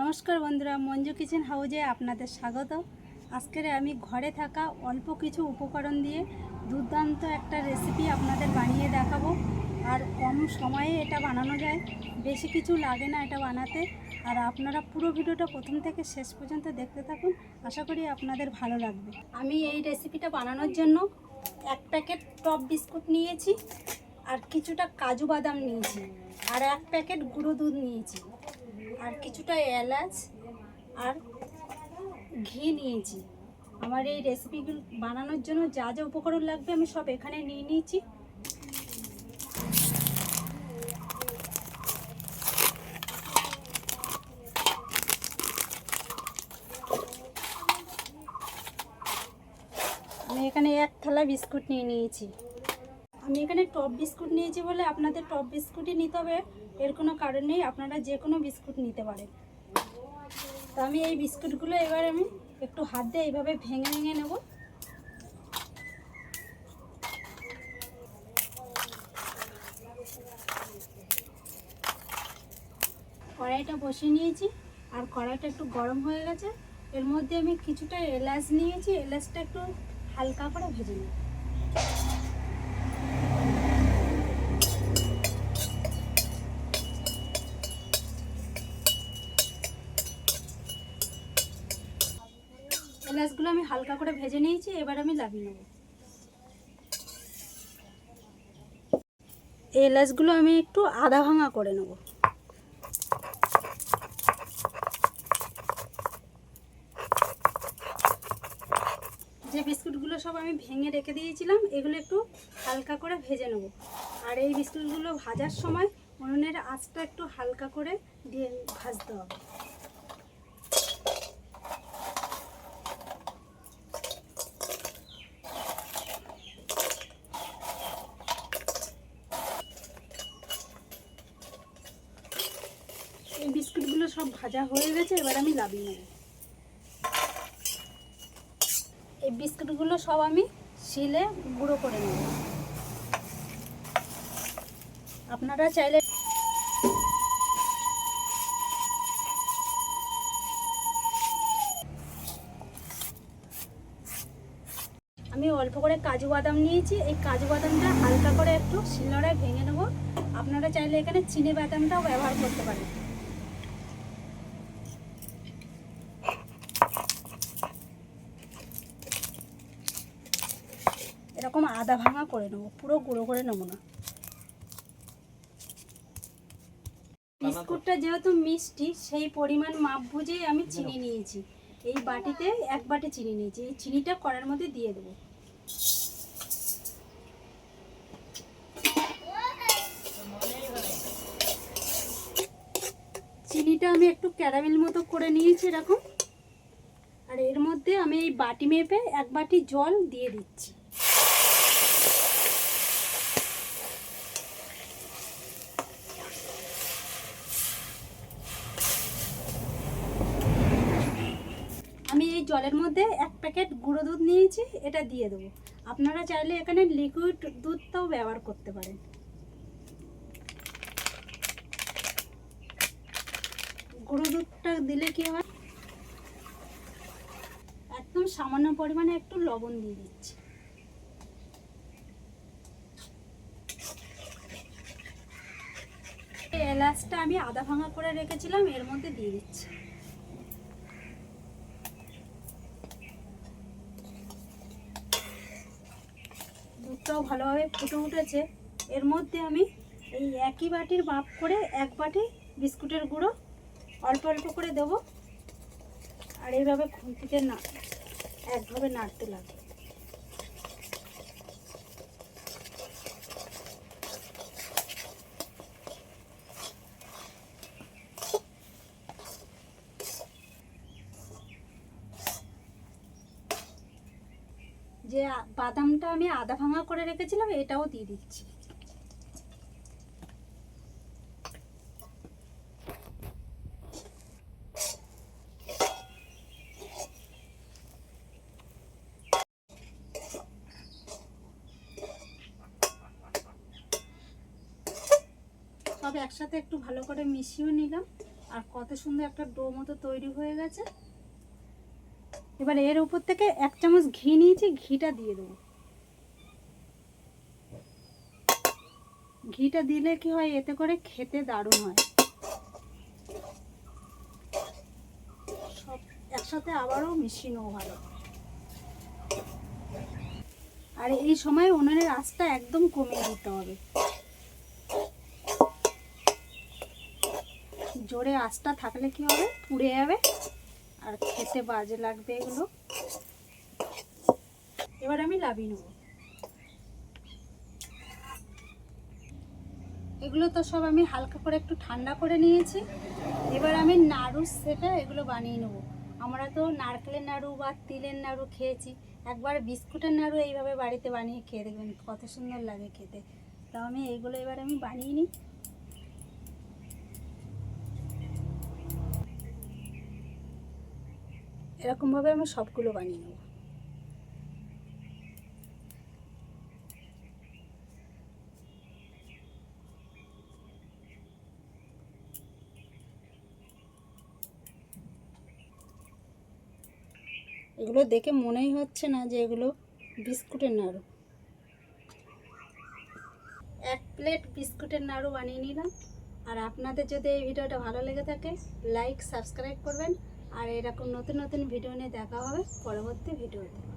নমস্কার বন্ধুরা, মঞ্জু কিচেন হাউজে আপনাদের স্বাগত আজকের আমি ঘরে থাকা অল্প কিছু উপকরণ দিয়ে দুর্দান্ত একটা রেসিপি আপনাদের বানিয়ে দেখাবো। আর কম সময়ে এটা বানানো যায়, বেশি কিছু লাগে না এটা বানাতে। আর আপনারা পুরো ভিডিওটা প্রথম থেকে শেষ পর্যন্ত দেখতে থাকুন, আশা করি আপনাদের ভালো লাগবে। আমি এই রেসিপিটা বানানোর জন্য এক প্যাকেট টপ বিস্কুট নিয়েছি, আর কিছুটা কাজু বাদাম নিয়েছি, আর এক প্যাকেট গুঁড়ো দুধ নিয়েছি। আর কিছুটা এলাচ আর ঘি নিয়েছি। আমার এই রেসিপিগুলো বানানোর জন্য যা যা উপকরণ লাগবে আমি সব এখানে নিয়ে নিয়েছি। আমি এখানে এক থালা বিস্কুট নিয়ে নিয়েছি। আমি এখানে টপ বিস্কুট নিয়েছি বলে আপনাদের টপ বিস্কুটই নিতে হবে। এর কোনো কারণ নেই, আপনারা যে কোনো বিস্কুট নিতে পারেন। তো আমি এই বিস্কুটগুলো এবার আমি একটু হাত দিয়ে এইভাবে ভেঙে ভেঙে নেব। কড়াইটা বসিয়ে নিয়েছি, আর কড়াইটা একটু গরম হয়ে গেছে। এর মধ্যে আমি কিছুটা এলাচ নিয়েছি, এলাচটা একটু হালকা করে ভেজে নেব এলাচগুলো আমি হালকা করে ভেজে নিয়েছি, এবার আমি লাভিয়ে নেব। এই এলাচগুলো আমি একটু আধা ভাঙা করে নেব। যে বিস্কুটগুলো সব আমি ভেঙে রেখে দিয়েছিলাম, এগুলো একটু হালকা করে ভেজে নেব। আর এই বিস্কুটগুলো ভাজার সময় উনুনের আঁচটা একটু হালকা করে দিয়ে ভাজতে হবে এই বিস্কুটগুলো সব ভাজা হয়ে গেছে, এবার আমি লাভিয়ে নেব। এই বিস্কুটগুলো সব আমি শিলে গুঁড়ো করে নেব। আপনারা চাইলে আমি অল্প করে কাজু বাদাম নিয়েছি, এই কাজু বাদামটা হালকা করে একটু শিলনোড়ায় ভেঙে নেব। আপনারা চাইলে এখানে চিনি বাদামটাও ব্যবহার করতে পারেন এরকম আদা ভাঙা করে নেব পুরো গুঁড়ো করে নেব না। বিস্কুটটা যেহেতু মিষ্টি সেই পরিমাণ মাপ বুঝেই আমি চিনি নিয়েছি। এই বাটিতে এক বাটি চিনি নিয়েছি এই চিনিটা কড়ার মধ্যে দিয়ে দেবো। চিনিটা আমি একটু ক্যারামেল মতো করে নিয়েছি এরকম। আর এর মধ্যে আমি এই বাটি মেপে এক বাটি জল দিয়ে দিচ্ছি। জলের মধ্যে এক প্যাকেট গুঁড়ো দুধ নিয়েছি, এটা দিয়ে দেবো। আপনারা চাইলে এখানে লিকুইড দুধটাও ব্যবহার করতে পারেন। গুঁড়ো দুধটা দিলে কি হয়? একদম সামান্য পরিমাণে একটু লবণ দিয়ে দিচ্ছি। এলাচটা আমি আধা ভাঙা করে রেখেছিলাম, এর মধ্যে দিয়ে দিচ্ছি। দুধটাও ভালোভাবে ফুটে উঠেছে। এর মধ্যে আমি এই একই বাটির বাপ করে এক বাটি বিস্কুটের গুঁড়ো অল্প অল্প করে দেবো। আর এইভাবে খুন্তিতে না একভাবে নাড়তে লাগে যে বাদামটা আমি আধা ভাঙা করে রেখেছিলাম, এটাও দিয়ে দিচ্ছি। সব একসাথে একটু ভালো করে মিশিয়ে নিলাম। আর কত সুন্দর একটা ডো মতো তৈরি হয়ে গেছে। এবার এর উপর থেকে এক চামচ ঘি নিয়েছি, ঘিটা দিয়ে দেবো। ঘিটা দিলে কি হয়, এতে করে খেতে দারুণ হয়। সব একসাথে আবারও মিশিয়ে নেব ভালো। আর এই সময় উনুনের আঁচটা একদম কমিয়ে দিতে হবে। জোরে আঁচটা থাকলে কি হবে? পুড়ে যাবে। আর খেতে বাজে লাগবে এগুলো। এবার আমি লাভিয়ে নেব। এগুলো তো সব আমি হালকা করে একটু ঠান্ডা করে নিয়েছি। এবার আমি নাড়ু সেটা এগুলো বানিয়ে নেব। আমরা তো নারকেলের নাড়ু বা তিলের নাড়ু খেয়েছি। একবার বিস্কুটের নাড়ু এইভাবে বাড়িতে বানিয়ে খেয়ে দেখবেন কত সুন্দর লাগে খেতে। তো আমি এইগুলো এবার আমি বানিয়ে নিই। এরকমভাবে আমি সবগুলো বানিয়ে নেব। এগুলো দেখে মনেই হচ্ছে না যে এগুলো বিস্কুটের নাড়ু। এক প্লেট বিস্কুটের নাড়ু বানিয়ে নিলাম। আর আপনাদের যদি এই ভিডিওটা ভালো লেগে থাকে, লাইক, সাবস্ক্রাইব করবেন। আর এরকম নতুন নতুন ভিডিও নিয়ে দেখা হবে পরবর্তী ভিডিওতে